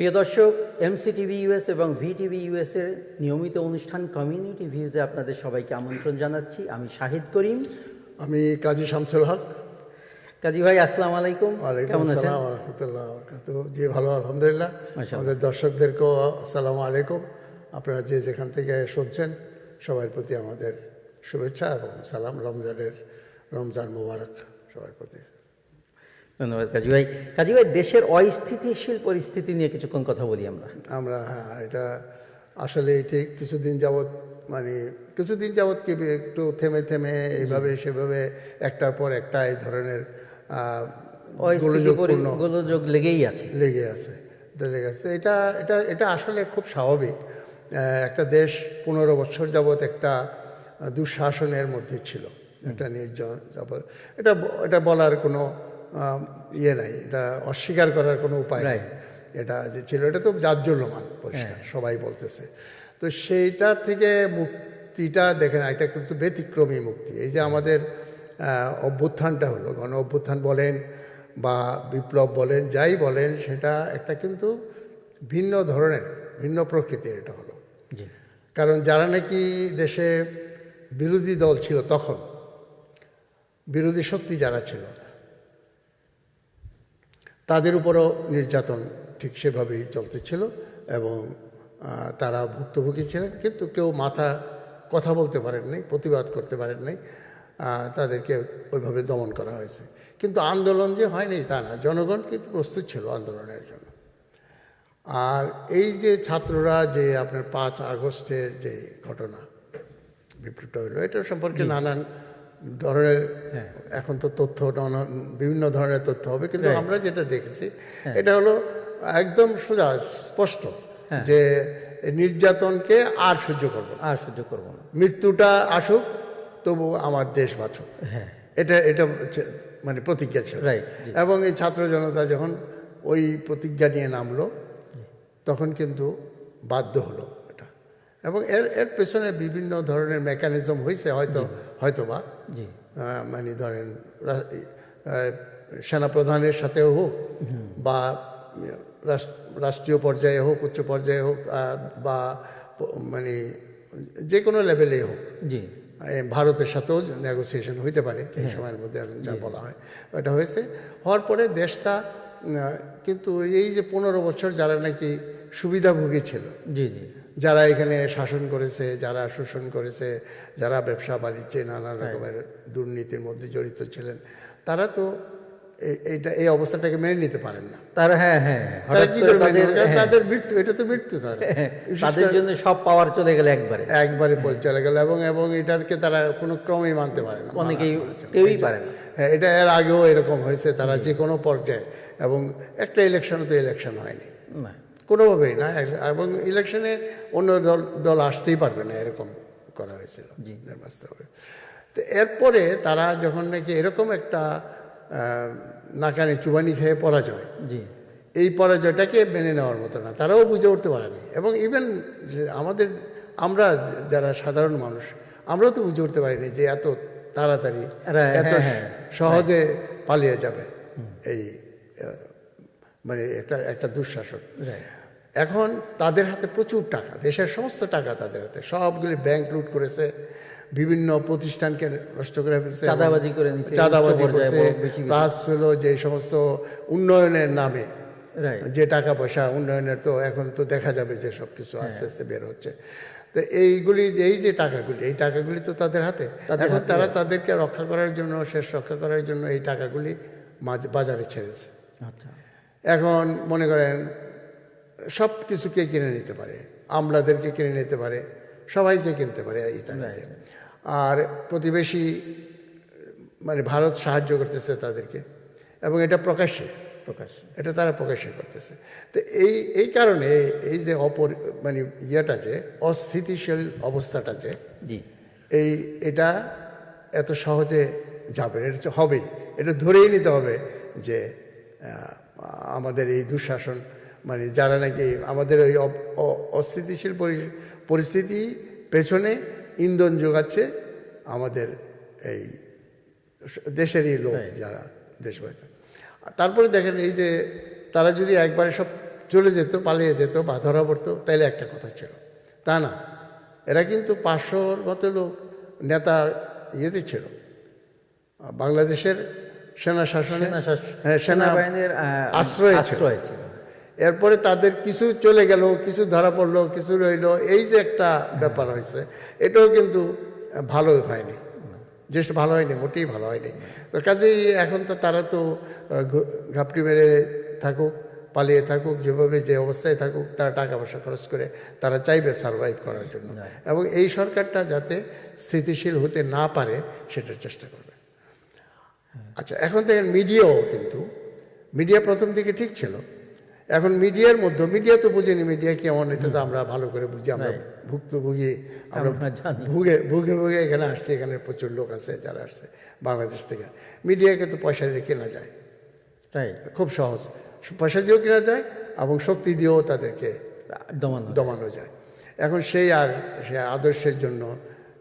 প্রিয় দর্শক MCTV US এবং ভিটিভি ইউএস এর নিয়মিত অনুষ্ঠান কমিউনিটি ভিউজে আপনাদের সবাইকে আমন্ত্রণ জানাচ্ছি। আমি শাহিদ করিম। আমি কাজী শামসুল হক। কাজী ভাই আসসালামু আলাইকুম। কেমন আছেন? রহমতুল্লাহ বরকাতুহ। জি ভালো আলহামদুলিল্লাহ। আমাদের দর্শকদেরকেও আসসালামু আলাইকুম। আপনারা যে যেখান থেকে শুনছেন সবার প্রতি আমাদের শুভেচ্ছা এবং সালাম। রমজানের রমজান মুবারক সবার প্রতি। ধন্যবাদ কাজী ভাই। কাজী ভাই দেশের অস্থিতিশীল পরিস্থিতি নিয়ে কিছুক্ষণ কথা বলি আমরা। আমরা হ্যাঁ এটা আসলে ঠিক কিছুদিন যাবৎ মানে কিছুদিন যাবৎ কি একটু থেমে থেমে এইভাবে সেভাবে একটার পর একটা এই ধরনের গোলযোগ লেগেই আছে। লেগে আছে এটা লেগে আছে। এটা এটা এটা আসলে খুব স্বাভাবিক একটা দেশ পনেরো বছর যাবৎ একটা দুঃশাসনের মধ্যে ছিল একটা নির্জন যাবৎ। এটা এটা বলার কোনো ইয়ে নাই এটা অস্বীকার করার কোনো উপায় নাই। এটা যে ছিল এটা তো জাজ্জল্যমান পরিষ্কার সবাই বলতেছে। তো সেইটা থেকে মুক্তিটা দেখেন এটা কিন্তু ব্যতিক্রমী মুক্তি। এই যে আমাদের অভ্যুত্থানটা হলো গণ অভ্যুত্থান বলেন বা বিপ্লব বলেন যাই বলেন সেটা একটা কিন্তু ভিন্ন ধরনের ভিন্ন প্রকৃতির এটা হলো। কারণ যারা নাকি দেশে বিরোধী দল ছিল তখন বিরোধী শক্তি যারা ছিল তাদের উপরও নির্যাতন ঠিক সেভাবেই চলতেছিল এবং তারা ভুক্তভোগী ছিলেন কিন্তু কেউ মাথা কথা বলতে পারেন নাই প্রতিবাদ করতে পারেন নাই তাদেরকে ওইভাবে দমন করা হয়েছে। কিন্তু আন্দোলন যে হয়নি তা না জনগণ কিন্তু প্রস্তুত ছিল আন্দোলনের জন্য। আর এই যে ছাত্ররা যে আপনার পাঁচ আগস্টের যে ঘটনা বিপ্লবটা হলো এটা সম্পর্কে নানান ধরনের এখন তো তথ্য নানা বিভিন্ন ধরনের তথ্য হবে কিন্তু আমরা যেটা দেখেছি এটা হলো একদম সোজা স্পষ্ট যে নির্যাতনকে আর সহ্য করব আর সহ্য করব না। মৃত্যুটা আসুক তবু আমার দেশ বাঁচুক। এটা এটা মানে প্রতিজ্ঞা ছিল। এবং এই ছাত্র জনতা যখন ওই প্রতিজ্ঞা নিয়ে নামলো তখন কিন্তু বাধ্য হলো। এবং এর এর পেছনে বিভিন্ন ধরনের মেকানিজম হয়েছে হয়তো হয়তো বা জি। মানে ধরেন সেনাপ্রধানের সাথেও হোক বা রাষ্ট্রীয় পর্যায়ে হোক উচ্চ পর্যায়ে হোক বা মানে যে কোনো লেভেলে হোক। জি। ভারতের সাথেও নেগোসিয়েশন হইতে পারে এই সময়ের মধ্যে এখন যা বলা হয় এটা হয়েছে। হওয়ার পরে দেশটা কিন্তু এই যে পনেরো বছর যারা নাকি সুবিধাভোগী ছিল জি জি। যারা এখানে শাসন করেছে যারা শোষণ করেছে যারা ব্যবসা বাণিজ্যে নানা রকমের দুর্নীতির মধ্যে জড়িত ছিলেন তারা তো এইটা এই অবস্থাটাকে মেনে নিতে পারেন না। তার হ্যাঁ হ্যাঁ তাদের নেবে? হ্যাঁ, তাদের মৃত্যু এটা তো মৃত্যু তার। তাদের জন্য সব পাওয়ার চলে গেলে একবারে। একবারে পল চলে গেল এবং এবং এটাকে তারা কোনো ক্রমেই মানতে পারে না। অনেকেই কেউই পারে না। হ্যাঁ এটা এর আগেও এরকম হয়েছে তারা যে কোনো পর্যায়ে এবং একটা ইলেকশনে তো ইলেকশন হয়নি। না। কোনোভাবেই না এবং ইলেকশনে অন্য দল দল আসতেই পারবে না এরকম করা হয়েছিল বাস্তবে তো এরপরে তারা যখন নাকি এরকম একটা নাকানি চুবানি খেয়ে পরাজয় জি। এই পরাজয়টাকে মেনে নেওয়ার মতো না তারাও বুঝে উঠতে পারেনি। এবং ইভেন আমাদের আমরা যারা সাধারণ মানুষ আমরাও তো বুঝে উঠতে পারিনি যে এত তাড়াতাড়ি এত হ্যাঁ, হ্যাঁ। সহজে পালিয়ে যাবে এই মানে একটা একটা দুঃশাসন। এখন তাদের হাতে প্রচুর টাকা দেশের সমস্ত টাকা তাদের হাতে। সবগুলি ব্যাংক লুট করেছে বিভিন্ন প্রতিষ্ঠানকে নষ্ট করে ফেলছে চাঁদাবাজি করে করছে। প্লাস হলো যে সমস্ত উন্নয়নের নামে। যে টাকা পয়সা উন্নয়নের তো এখন তো দেখা যাবে যে সব কিছু আস্তে আস্তে বের হচ্ছে। তো এইগুলি যে এই যে টাকাগুলি এই টাকাগুলি তো তাদের হাতে। এখন তারা তাদেরকে রক্ষা করার জন্য শেষ রক্ষা করার জন্য এই টাকাগুলি মাঝ- বাজারে ছেড়েছে। আচ্ছা। এখন মনে করেন সব কিছুকে কিনে নিতে পারে আমলাদেরকে কিনে নিতে পারে সবাইকে কিনতে পারে এই টাকা দিয়ে আর প্রতিবেশী মানে ভারত সাহায্য করতেছে তাদেরকে এবং এটা প্রকাশ্যে। প্রকাশ এটা তারা প্রকাশ্যে করতেছে। তো এই এই কারণে এই যে অপর মানে ইয়েটা যে অস্থিতিশীল অবস্থাটা যে এই এটা এত সহজে যাবে এটা হচ্ছে হবেই। এটা ধরেই নিতে হবে যে আমাদের এই দুঃশাসন মানে যারা নাকি আমাদের ওই অস্থিতিশীল পরি- পরিস্থিতি পেছনে ইন্ধন যোগাচ্ছে আমাদের এই দেশেরই লোক যারা দেশবাসী। তারপরে দেখেন এই যে তারা যদি একবারে সব চলে যেত পালিয়ে যেত বা ধরা পড়তো তাইলে একটা কথা ছিল। তা না এরা কিন্তু পাঁচশোর মতো লোক নেতা ইয়েতে ছিল। বাংলাদেশের সেনা শাসনে হ্যাঁ, সেনাবাহিনীর আশ্রয় ছিল। এরপরে তাদের কিছু চলে গেল কিছু ধরা পড়ল কিছু রইল এই যে একটা ব্যাপার হয়েছে এটাও কিন্তু ভালো হয়নি যে ভালো হয়নি মোটেই ভালো হয়নি। তো কাজেই এখন তো তারা তো ঘাপটি মেরে থাকুক পালিয়ে থাকুক যেভাবে যে অবস্থায় থাকুক তারা টাকা পয়সা খরচ করে তারা চাইবে সার্ভাইভ করার জন্য। এবং এই সরকারটা যাতে স্থিতিশীল হতে না পারে সেটার চেষ্টা করবে। আচ্ছা এখন দেখেন মিডিয়াও কিন্তু মিডিয়া প্রথম দিকে ঠিক ছিল এখন মিডিয়ার মধ্যে মিডিয়া তো বুঝিনি মিডিয়া কেমন এটা তো আমরা ভালো করে বুঝি আমরা ভুক্তভোগী আমরা ভুগে ভুগে ভুগে এখানে আসছে এখানে প্রচুর লোক আছে যারা আসছে বাংলাদেশ থেকে। মিডিয়াকে তো পয়সা দিয়ে কেনা যায়। রাইট খুব সহজ। পয়সা দিয়েও কেনা যায় এবং শক্তি দিয়েও তাদেরকে দমানো দমানো যায়। এখন সেই আর সে আদর্শের জন্য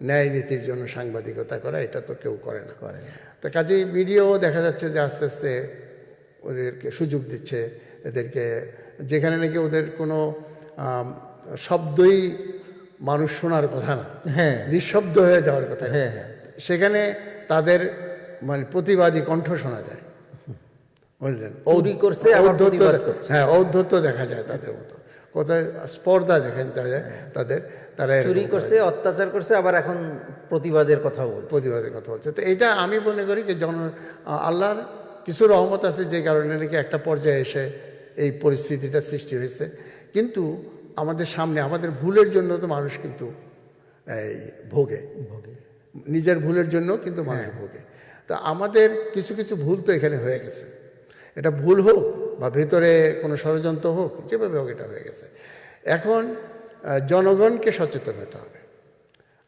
ন্যায় নীতির জন্য সাংবাদিকতা করা এটা তো কেউ করে না। করে না। তো কাজেই মিডিয়াও দেখা যাচ্ছে যে আস্তে আস্তে ওদেরকে সুযোগ দিচ্ছে। এদেরকে যেখানে নাকি ওদের কোনো শব্দই মানুষ শোনার কথা না। হ্যাঁ। নিঃশব্দ হয়ে যাওয়ার কথা হ্যাঁ হ্যাঁ। সেখানে তাদের মানে প্রতিবাদী কণ্ঠ শোনা যায়। বুঝলেন। হ্যাঁ ঔদ্ধত্য দেখা যায় তাদের মতো। কোথায় স্পর্ধা দেখেন যায় তাদের তারা চুরি করছে অত্যাচার করছে আবার এখন প্রতিবাদের কথা বলছে। প্রতিবাদের কথা বলছে। তো এটা আমি মনে করি যে জন আল্লাহর কিছু রহমত আছে যে কারণে নাকি একটা পর্যায়ে এসে এই পরিস্থিতিটা সৃষ্টি হয়েছে। কিন্তু আমাদের সামনে আমাদের ভুলের জন্য তো মানুষ কিন্তু এই ভোগে। নিজের ভুলের জন্য কিন্তু মানুষ ভোগে। তা আমাদের কিছু কিছু ভুল তো এখানে হয়ে গেছে। এটা ভুল হোক বা ভেতরে কোনো ষড়যন্ত্র হোক যেভাবে হোক এটা হয়ে গেছে। এখন জনগণকে সচেতন হতে হবে।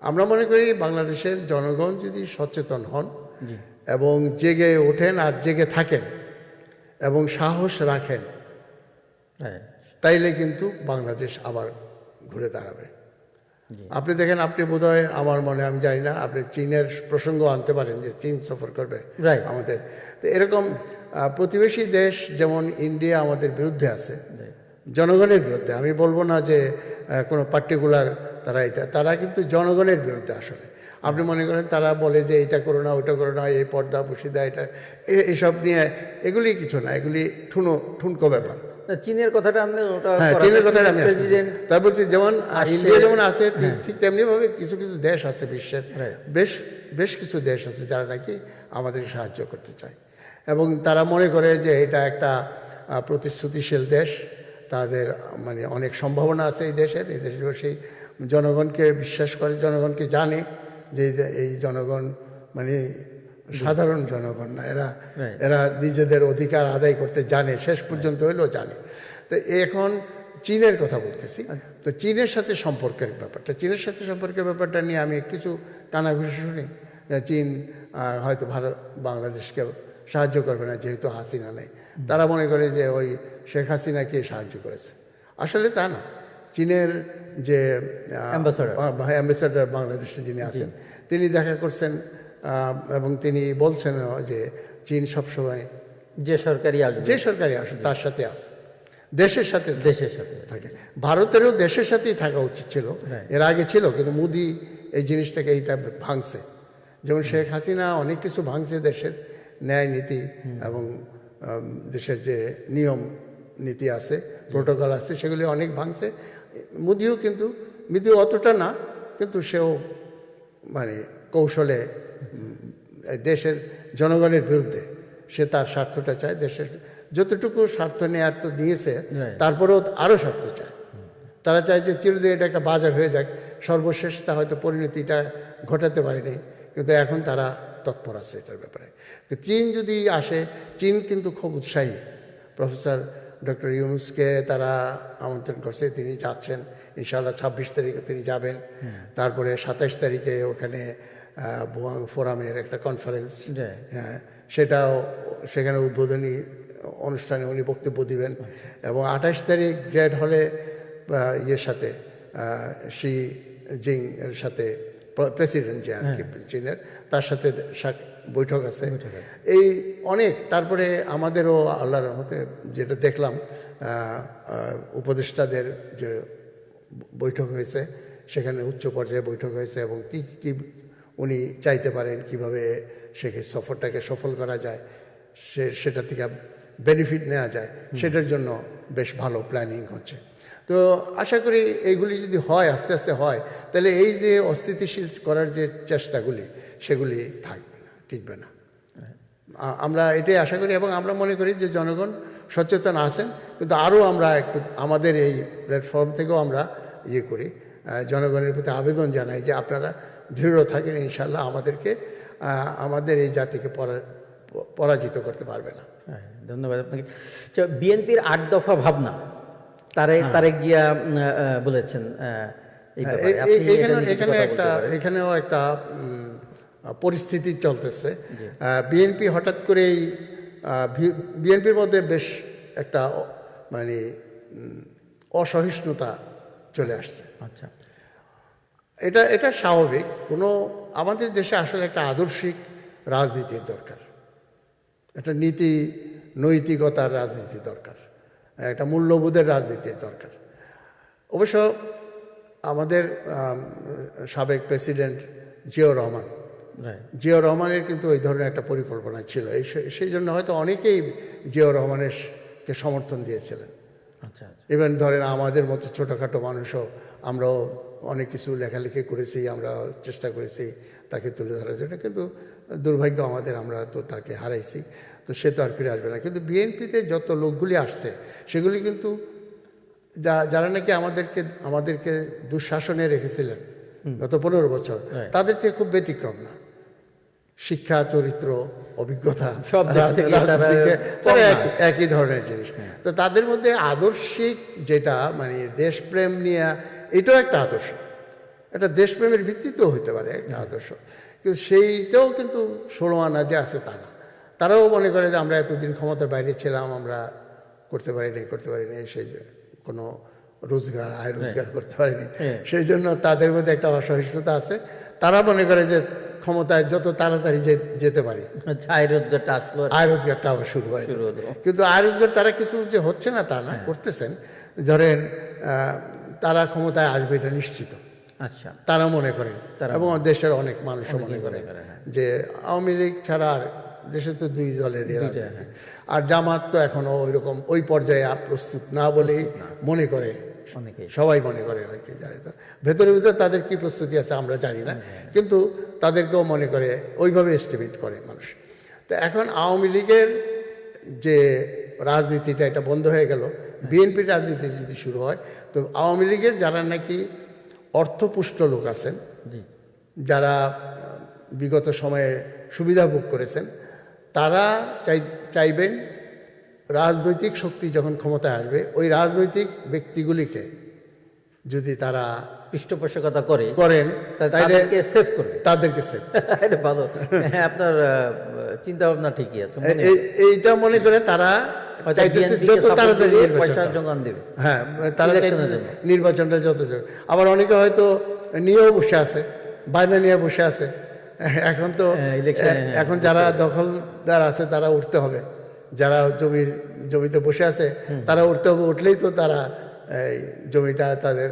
আমরা মনে করি বাংলাদেশের জনগণ যদি সচেতন হন এবং জেগে ওঠেন আর জেগে থাকেন এবং সাহস রাখেন রাইট তাইলে কিন্তু বাংলাদেশ আবার ঘুরে দাঁড়াবে। আপনি দেখেন আপনি বোধহয় আমার মনে আমি জানি না আপনি চীনের প্রসঙ্গ আনতে পারেন যে চীন সফর করবে. আমাদের। তো এরকম প্রতিবেশী দেশ যেমন ইন্ডিয়া আমাদের বিরুদ্ধে আছে জনগণের বিরুদ্ধে। আমি বলব না যে কোনো পার্টিকুলার তারা এটা তারা কিন্তু জনগণের বিরুদ্ধে আসলে। আপনি মনে করেন তারা বলে যে এটা করো না ওটা করো না এই পর্দা পুশিদা এটা এসব নিয়ে এগুলি কিছু না এগুলি ঠুনো ঠুনকো ব্যাপার। চীনের কথাটা ওটা হ্যাঁ চীনের কথাটা আমি তাই বলছি যেমন ইন্ডিয়া যেমন আছে ঠিক- ঠিক তেমনি ভাবে কিছু কিছু দেশ আছে বিশ্বের. বেশ বেশ কিছু দেশ আছে যারা নাকি আমাদের সাহায্য করতে চায়। এবং তারা মনে করে যে এটা একটা প্রতিশ্রুতিশীল দেশ। তাদের মানে অনেক সম্ভাবনা আছে এই দেশের। এই দেশের সেই জনগণকে বিশ্বাস করে জনগণকে জানে যে- এই জনগণ মানে সাধারণ জনগণ না এরা এরা নিজেদের অধিকার আদায় করতে জানে শেষ পর্যন্ত হইলেও জানে। তো এখন চীনের কথা বলতেছি। তো চীনের সাথে সম্পর্কের ব্যাপারটা চীনের সাথে সম্পর্কের ব্যাপারটা নিয়ে আমি কিছু কানাঘুষি শুনি। চীন হয়তো ভারত বাংলাদেশকে সাহায্য করবে না যেহেতু হাসিনা নেই। তারা মনে করে যে ওই শেখ হাসিনাকে সাহায্য করেছে। আসলে তা না। চীনের যে. অ্যাম্বাসাডার বাংলাদেশে যিনি আছেন তিনি দেখা করছেন এবং তিনি বলছেন যে চীন সবসময় যে সরকারি আসবে। যে সরকারি আসুক তার সাথে আছে। দেশের সাথে দেশের সাথে। থাকে। ভারতেরও দেশের সাথেই থাকা উচিত ছিল। এর আগে ছিল কিন্তু মোদি এই জিনিসটাকে এইটা ভাঙছে। যেমন শেখ হাসিনা অনেক কিছু ভাঙছে দেশের ন্যায় নীতি এবং দেশের যে নিয়ম নীতি আছে প্রোটোকল আছে সেগুলি অনেক ভাঙছে। মোদিও কিন্তু মোদিও অতটা না কিন্তু সেও মানে কৌশলে দেশের জনগণের বিরুদ্ধে সে তার স্বার্থটা চায় দেশের যতটুকু স্বার্থ নেয়ার তো নিয়েছে. তারপরেও আরও স্বার্থ চায়। তারা চায় যে চিরদিন এটা একটা বাজার হয়ে যাক সর্বশেষ তা হয়তো পরিণতিটা ঘটাতে পারেনি কিন্তু এখন তারা তৎপর আছে এটার ব্যাপারে। চীন যদি আসে চীন কিন্তু খুব উৎসাহী। প্রফেসর ডক্টর ইউনুসকে তারা আমন্ত্রণ করছে তিনি যাচ্ছেন ইনশাআল্লাহ ছাব্বিশ তারিখে তিনি যাবেন। তারপরে সাতাইশ তারিখে ওখানে ফোরামের একটা কনফারেন্স হ্যাঁ সেটাও সেখানে উদ্বোধনী অনুষ্ঠানে উনি বক্তব্য দিবেন। এবং আঠাশ তারিখ গ্রেড হলে ইয়ের সাথে শি জিং এর সাথে প্রেসিডেন্ট যে আর কি চীনের তার সাথে বৈঠক আছে। এই অনেক তারপরে আমাদেরও আল্লাহর রহমতে যেটা দেখলাম উপদেষ্টাদের যে বৈঠক হয়েছে সেখানে উচ্চ পর্যায়ে বৈঠক হয়েছে এবং কি কি উনি চাইতে পারেন কীভাবে সেকে সফরটাকে সফল করা যায় সে সেটা থেকে বেনিফিট নেওয়া যায় সেটার জন্য বেশ ভালো প্ল্যানিং হচ্ছে। তো আশা করি এইগুলি যদি হয় আস্তে আস্তে হয় তাহলে এই যে অস্থিতিশীল করার যে চেষ্টাগুলি সেগুলি থাকবে না টিকবে না। আমরা এটাই আশা করি এবং আমরা মনে করি যে জনগণ সচেতন আছেন কিন্তু আরও আমরা একটু আমাদের এই প্ল্যাটফর্ম থেকেও আমরা ইয়ে করি জনগণের প্রতি আবেদন জানাই যে আপনারা দৃঢ় থাকেন ইনশাল্লাহ আমাদেরকে আমাদের এই জাতিকে পরাজিত করতে পারবে না। হ্যাঁ, ধন্যবাদ আপনাকে। বিএনপির আট দফা ভাবনা তারেক তারেক জিয়া বলেছেন হ্যাঁ, এখানে এখানে একটা এখানেও একটা পরিস্থিতি চলতেছে। বিএনপি হঠাৎ করেই বিএনপির মধ্যে বেশ একটা মানে অসহিষ্ণুতা চলে আসছে। আচ্ছা। এটা এটা স্বাভাবিক। কোনো আমাদের দেশে আসলে একটা আদর্শিক রাজনীতির দরকার। একটা নীতি নৈতিকতার রাজনীতি দরকার। একটা মূল্যবোধের রাজনীতির দরকার। অবশ্য আমাদের সাবেক প্রেসিডেন্ট জিয়াউর রহমান জিয়াউর রহমানের কিন্তু ওই ধরনের একটা পরিকল্পনা ছিল। এই সেই জন্য হয়তো অনেকেই জিয়াউর রহমানের কে সমর্থন দিয়েছিলেন। আচ্ছা আচ্ছা। ইভেন ধরেন আমাদের মতো ছোটোখাটো মানুষও আমরাও অনেক কিছু লেখালেখি করেছি আমরা চেষ্টা করেছি তাকে তুলে ধরার জন্য কিন্তু দুর্ভাগ্য আমাদের আমরা তো তাকে হারাইছি তো সে তো আর ফিরে আসবে না। কিন্তু বিএনপিতে যত লোকগুলি আসছে সেগুলি কিন্তু যা যারা নাকি আমাদেরকে আমাদেরকে দুঃশাসনে রেখেছিলেন গত পনেরো বছর তাদের থেকে খুব ব্যতিক্রম না। শিক্ষা চরিত্র অভিজ্ঞতা। একই- একই ধরনের জিনিস। তো তাদের মধ্যে আদর্শিক যেটা মানে দেশপ্রেম নিয়ে এটাও একটা আদর্শ। এটা দেশপ্রেমের ভিত্তিতেও হতে পারে একটা আদর্শ। কিন্তু সেইটাও কিন্তু ষোলো আনা যে আছে তা না। তারাও মনে করে যে আমরা এতদিন ক্ষমতার বাইরে ছিলাম আমরা করতে পারি পারিনি করতে পারি পারিনি সেই কোনো রোজগার আয় রোজগার করতে পারিনি। হ্যাঁ। সেই জন্য তাদের মধ্যে একটা অসহিষ্ণুতা আছে। তারা মনে করে যে ক্ষমতায় যত তাড়াতাড়ি যে- যেতে পারি। আচ্ছা আয় রোজগারটা আসলো আয় রোজগারটা আবার শুরু হয় কিন্তু আয় রোজগার তারা কিছু যে হচ্ছে না তা না করতেছেন। ধরেন তারা ক্ষমতায় আসবে এটা নিশ্চিত। আচ্ছা। তারা মনে করেন তারা এবং দেশের অনেক মানুষও মনে করে হ্যাঁ। যে আওয়ামী লীগ ছাড়া আর দেশে তো দুই দলের আর জামাত তো এখনও ওই রকম ওই পর্যায়ে প্রস্তুত না বলেই মনে করে। সবাই মনে করে কি যায় তো। ভেতরে ভিতরে তাদের কি প্রস্তুতি আছে আমরা জানি না। কিন্তু তাদেরকেও মনে করে ওইভাবে এস্টিমেট করে মানুষ। তো এখন আওয়ামী লীগের যে রাজনীতিটা এটা বন্ধ হয়ে গেল। বিএনপির রাজনীতি যদি শুরু হয় তো আওয়ামী লীগের যারা নাকি অর্থপুষ্ট লোক আছেন যারা বিগত সময়ে সুবিধা ভোগ করেছেন তারা চাই চাইবেন রাজনৈতিক শক্তি যখন ক্ষমতায় আসবে ওই রাজনৈতিক ব্যক্তিগুলিকে যদি তারা পৃষ্ঠপোষকতা করে করেন তাদেরকে সেভ করবে। তাদেরকে সেভ এটা ভালো। হ্যাঁ আপনার চিন্তা ভাবনা ঠিকই আছে এই- এইটা মনে করে তারা চাইতেছে যত তাড়াতাড়ি হ্যাঁ তারা চাইতেছে নির্বাচনটা যত আবার অনেকে হয়তো নিয়েও বসে আছে বায়না নিয়ে বসে আছে। এখন তো হ্যাঁ, এ- এখন যারা দখলদার আছে তারা উঠতে হবে। যারা জমির জমিতে বসে আছে তারা উঠতে হবে উঠলেই তো তারা এই জমিটা তাদের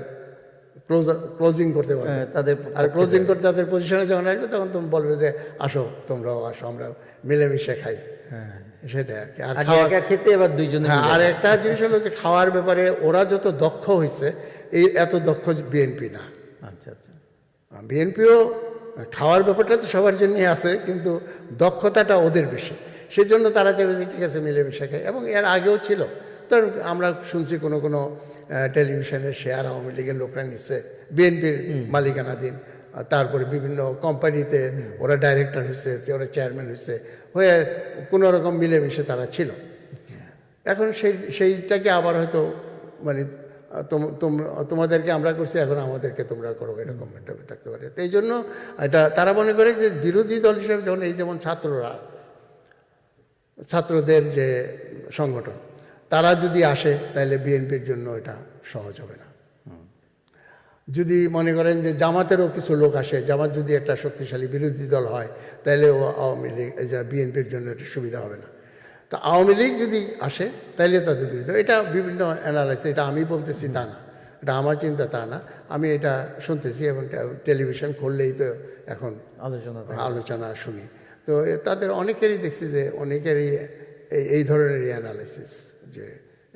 ক্লোজ করতে পারবে। হ্যাঁ, তাদের আর ক্লোজিং করতে তাদের পজিশনে যখন আসবে তখন তুমি বলবে যে আসো তোমরাও আসো আমরা মিলেমিশে খাই। হ্যাঁ। সেটাই আর কি। আর একা খেতে এবার দুইজনে হ্যাঁ আর একটা জিনিস হলো যে খাওয়ার ব্যাপারে ওরা যত দক্ষ হয়েছে এই এত দক্ষ বিএনপি না। আচ্ছা আচ্ছা। বিএনপিও খাওয়ার ব্যাপারটা তো সবার জন্যই আছে কিন্তু দক্ষতাটা ওদের বেশি। সেই জন্য তারা চাইবে যে ঠিক আছে মিলেমিশে খাই। এবং এর আগেও ছিল। তো আমরা শুনছি কোনো কোনো টেলিভিশনের শেয়ার আওয়ামী লীগের লোকরা নিচ্ছে। বিএনপির মালিকানাধীন। তারপরে বিভিন্ন কোম্পানিতে ওরা ডাইরেক্টর হয়েছে ওরা চেয়ারম্যান হয়েছে হয়ে কোনো রকম মিলেমিশে তারা ছিল। এখন সেই সেইটাকে আবার হয়তো মানে তোম- তোম- তোমাদেরকে আমরা করছি এখন আমাদেরকে তোমরা করো এরকম একটা থাকতে পারে। তো এই জন্য এটা তারা মনে করে যে বিরোধী দল হিসেবে যখন এই যেমন ছাত্ররা ছাত্রদের যে সংগঠন তারা যদি আসে তাহলে বিএনপির জন্য এটা সহজ হবে না। যদি মনে করেন যে জামাতেরও কিছু লোক আসে জামাত যদি একটা শক্তিশালী বিরোধী দল হয় তাহলে ও আওয়ামী লীগ বিএনপির জন্য এটা সুবিধা হবে না। তো আওয়ামী লীগ যদি আসে তাহলে তাদের বিরুদ্ধে এটা বিভিন্ন অ্যানালাইসিস এটা আমি বলতেছি তা না। এটা আমার চিন্তা তা না। আমি এটা শুনতেছি এবং টেলিভিশন খুললেই তো এখন আলোচনা আলোচনা শুনি। তো তাদের অনেকেরই দেখছি যে অনেকেরই এই এই ধরনেরই অ্যানালাইসিস যে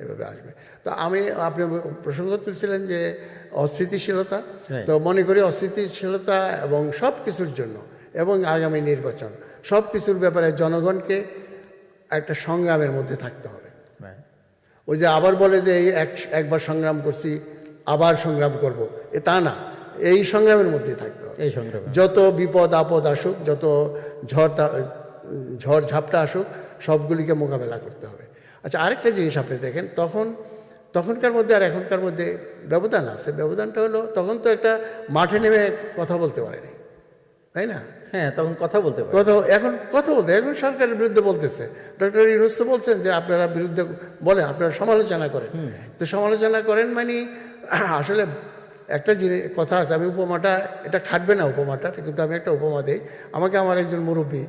এভাবে আসবে। তো আমি আপনি প্রসঙ্গ তুলছিলেন যে অস্থিতিশীলতা। তো মনে করি অস্থিতিশীলতা এবং সব কিছুর জন্য এবং আগামী নির্বাচন সব কিছুর ব্যাপারে জনগণকে একটা সংগ্রামের মধ্যে থাকতে হবে। ওই যে আবার বলে যে এই এক একবার সংগ্রাম করছি আবার সংগ্রাম করব এ তা না। এই সংগ্রামের মধ্যে থাকতে হবে। এই সংগ্রামে। যত বিপদ আপদ আসুক যত ঝড় ঝড় ঝাপটা আসুক সবগুলিকে মোকাবেলা করতে হবে। আচ্ছা আরেকটা জিনিস আপনি দেখেন তখন তখনকার মধ্যে আর এখনকার মধ্যে ব্যবধান আছে। ব্যবধানটা হলো তখন তো একটা মাঠে নেমে কথা বলতে পারেনি তাই না? হ্যাঁ তখন কথা বলতে কথা এখন কথা বলতে এখন সরকারের বিরুদ্ধে বলতেছে। ডক্টর ইউনুস তো বলছেন যে আপনারা বিরুদ্ধে বলেন আপনারা সমালোচনা করেন। তো সমালোচনা করেন মানে আসলে একটা জিনিস কথা আছে আমি উপমাটা এটা খাটবে না উপমাটা কিন্তু আমি একটা উপমা দিই। আমাকে আমার একজন মুরব্বী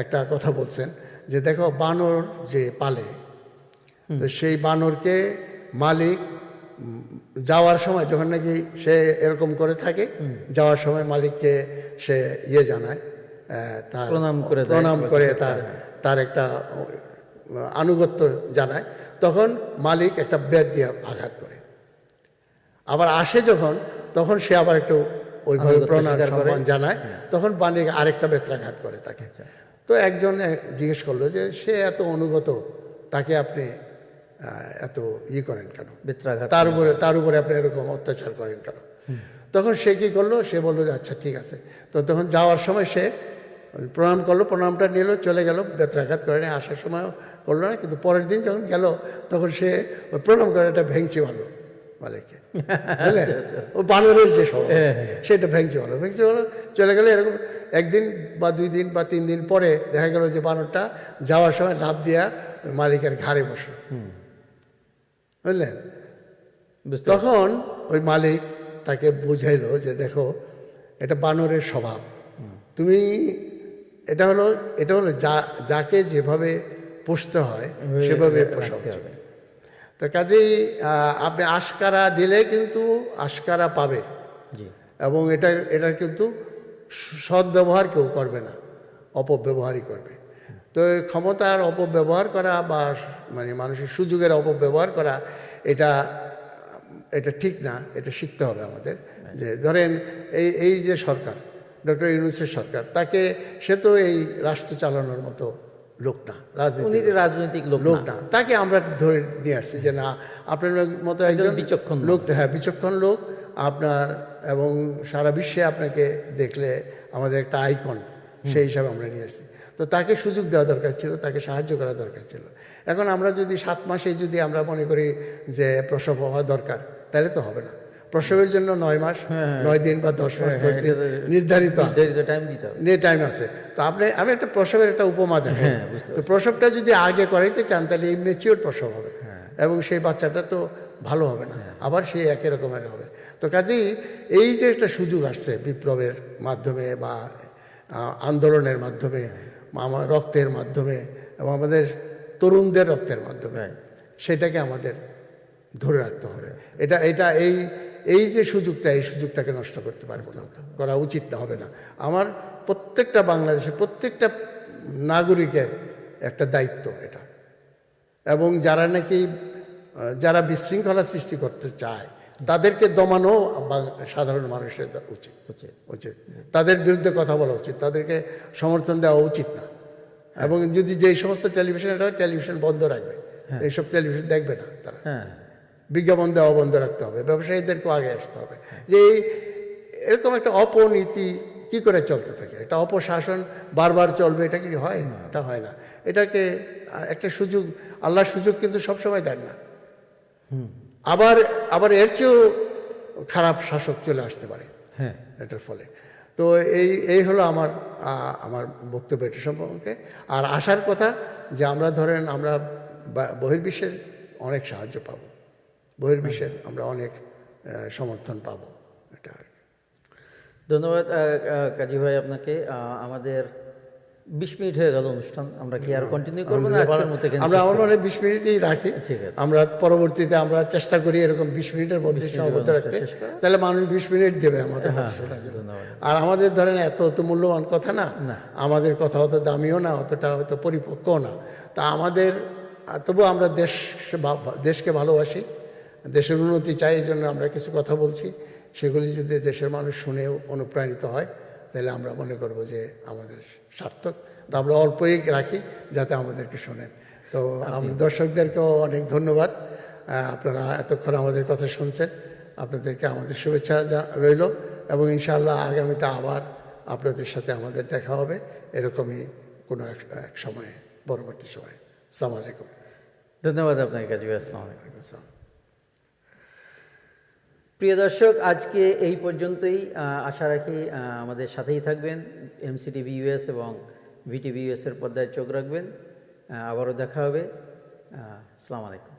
একটা কথা বলছেন যে দেখো বানর যে পালে তো সেই বানরকে মালিক যাওয়ার সময় যখন নাকি সে এরকম করে থাকে যাওয়ার সময় মালিককে সে ইয়ে জানায় তার প্রণাম করে প্রণাম করে তার তার একটা আনুগত্য জানায়। তখন মালিক একটা বেদ দিয়ে আঘাত করে। আবার আসে যখন তখন সে আবার একটু ওইভাবে প্রণাম সম্মান জানায় তখন মালিক আরেকটা বেত্রাঘাত করে তাকে। তো একজন জিজ্ঞেস করল যে সে এত অনুগত তাকে আপনি এত ই করেন কেন? বেত্রাঘাত তার উপরে তার উপরে আপনি এরকম অত্যাচার করেন কেন? তখন সে কি করল? সে বলল যে আচ্ছা ঠিক আছে। তো তখন যাওয়ার সময় সে প্রণাম করল প্রণামটা নিল চলে গেল বেত্রাঘাত করে আসার সময় করল না কিন্তু পরের দিন যখন গেল তখন সে প্রণাম করে একটা ভেঙচি মারলো। মালিককে। বুঝলেন ও বানরের যে স্বভাব সেটা ভেঙচি মারলো। ভেঙচি মারলো চলে গেলে এরকম একদিন বা দুই দিন বা তিন দিন পরে দেখা গেল যে বানরটা যাওয়ার সময় লাভ দিয়া মালিকের ঘাড়ে বসল। বুঝলেন তখন ওই মালিক তাকে বুঝাইলো যে দেখো এটা বানরের স্বভাব। তুমি এটা হলো এটা হলো যা যাকে যেভাবে পুষতে হয় সেভাবে পোষা উচিত। তো কাজেই আপনি আশকারা দিলে কিন্তু আশকারা পাবে। এবং এটা এটার কিন্তু সদ্ব্যবহার কেউ করবে না অপব্যবহারই করবে। তো ক্ষমতার অপব্যবহার করা বা মানে মানুষের সুযোগের অপব্যবহার করা এটা এটা ঠিক না এটা শিখতে হবে আমাদের। যে ধরেন এই এই যে সরকার ডক্টর ইউনুসের সরকার তাকে সে তো এই রাষ্ট্র চালানোর মতো লোক না রাজনীতি রাজনৈতিক লোক না। তাকে আমরা ধরে নিয়ে আসছি যে না আপনার মতো একজন বিচক্ষণ লোক। লোক হ্যাঁ বিচক্ষণ লোক আপনার এবং সারা বিশ্বে আপনাকে দেখলে আমাদের একটা আইকন সেই হিসাবে আমরা নিয়ে আসছি। তো তাকে সুযোগ দেওয়া দরকার ছিল তাকে সাহায্য করা দরকার ছিল। এখন আমরা যদি সাত মাসে যদি আমরা মনে করি যে প্রসব হওয়া দরকার তাহলে তো হবে না। প্রসবের জন্য নয় মাস নয় দিন বা দশ মাস দশ দিন নির্ধারিত আছে। টাইম আছে। তো আপনি আমি একটা প্রসবের একটা উপমা হ্যাঁ, তো প্রসবটা যদি আগে করাইতে চান তাহলে এই ইমেচিওর প্রসব হবে। হ্যাঁ। এবং সেই বাচ্চাটা তো ভালো হবে না। আবার সেই একই রকমের হবে। তো কাজেই এই যে একটা সুযোগ আসছে বিপ্লবের মাধ্যমে বা আন্দোলনের মাধ্যমে আমার রক্তের মাধ্যমে এবং আমাদের তরুণদের রক্তের মাধ্যমে সেটাকে আমাদের ধরে রাখতে হবে। এটা এটা এই এই যে সুযোগটা এই সুযোগটাকে নষ্ট করতে পারব না করা উচিত না হবে না। আমার প্রত্যেকটা বাংলাদেশের প্রত্যেকটা নাগরিকের একটা দায়িত্ব এটা। এবং যারা নাকি যারা বিশৃঙ্খলা সৃষ্টি করতে চায় তাদেরকে দমানো বাং- সাধারণ মানুষের উচিত। উচিত। তাদের বিরুদ্ধে কথা বলা উচিত। তাদেরকে সমর্থন দেওয়া উচিত না। এবং যদি যেই সমস্ত টেলিভিশন হয় টেলিভিশন বন্ধ রাখবে এইসব টেলিভিশন দেখবে না তারা। হ্যাঁ। বিজ্ঞাপন দেওয়া বন্ধ রাখতে হবে ব্যবসায়ীদেরকেও আগে আসতে হবে। যে এই এরকম একটা অপনীতি কি করে চলতে থাকে? এটা অপশাসন বারবার চলবে এটা কি হয়? এটা হয় না। এটাকে একটা সুযোগ আল্লাহর সুযোগ কিন্তু সবসময় দেন না। আবার আবার এর চেয়েও খারাপ শাসক চলে আসতে পারে। হ্যাঁ। এটার ফলে। তো এই এই হলো আমার আমার বক্তব্য এটা সম্পর্কে। আর আসার কথা যে আমরা ধরেন আমরা বহির্বিশ্বের অনেক সাহায্য পাবো। বহির্বিশ্বের আমরা অনেক সমর্থন পাবো এটা ধন্যবাদ আহ, আহ, কাজী ভাই আপনাকে। আমাদের বিশ মিনিট হয়ে গেল অনুষ্ঠান আমরা কি আর কন্টিনিউ করব না আজকের মতো আমরা আমার মনে হয় বিশ মিনিটেই রাখি। ঠিক আছে। আমরা পরবর্তীতে আমরা চেষ্টা করি এরকম বিশ মিনিটের মধ্যে সীমাবদ্ধ রাখতে। তাহলে মানুষ বিশ মিনিট দেবে আমাদের ধন্যবাদ। আর আমাদের ধরেন এত অত মূল্যবান কথা না। আমাদের কথা অত দামিও না অতটা হয়তো পরিপক্কও না। তা আমাদের তবু আমরা দেশ দেশকে ভালোবাসি। দেশের উন্নতি চাই এই জন্য আমরা কিছু কথা বলছি। সেগুলি যদি দেশের মানুষ শুনে অনুপ্রাণিত হয় তাহলে আমরা মনে করব যে আমাদের সার্থক। তো আমরা অল্পই রাখি যাতে আমাদেরকে শোনেন। তো আমরা দর্শকদেরকেও অনেক ধন্যবাদ। আপনারা এতক্ষণ আমাদের কথা শুনছেন। আপনাদেরকে আমাদের শুভেচ্ছা রইল। এবং ইনশাআল্লাহ আগামীতে আবার আপনাদের সাথে আমাদের দেখা হবে। এরকমই কোনো এক এক সময়ে পরবর্তী সময়ে। সালাম আলাইকুম। ধন্যবাদ আপনাকে কাজী আসসালামু আলাইকুম। আসসালাম। প্রিয় দর্শক, আজকে এই পর্যন্তই। আশা রাখি আমাদের সাথেই থাকবেন। এমসিটিভি ইউএস এবং ভিটিভি ইউএস এর পর্দায় চোখ রাখবেন। আবারও দেখা হবে। আসসালামু আলাইকুম।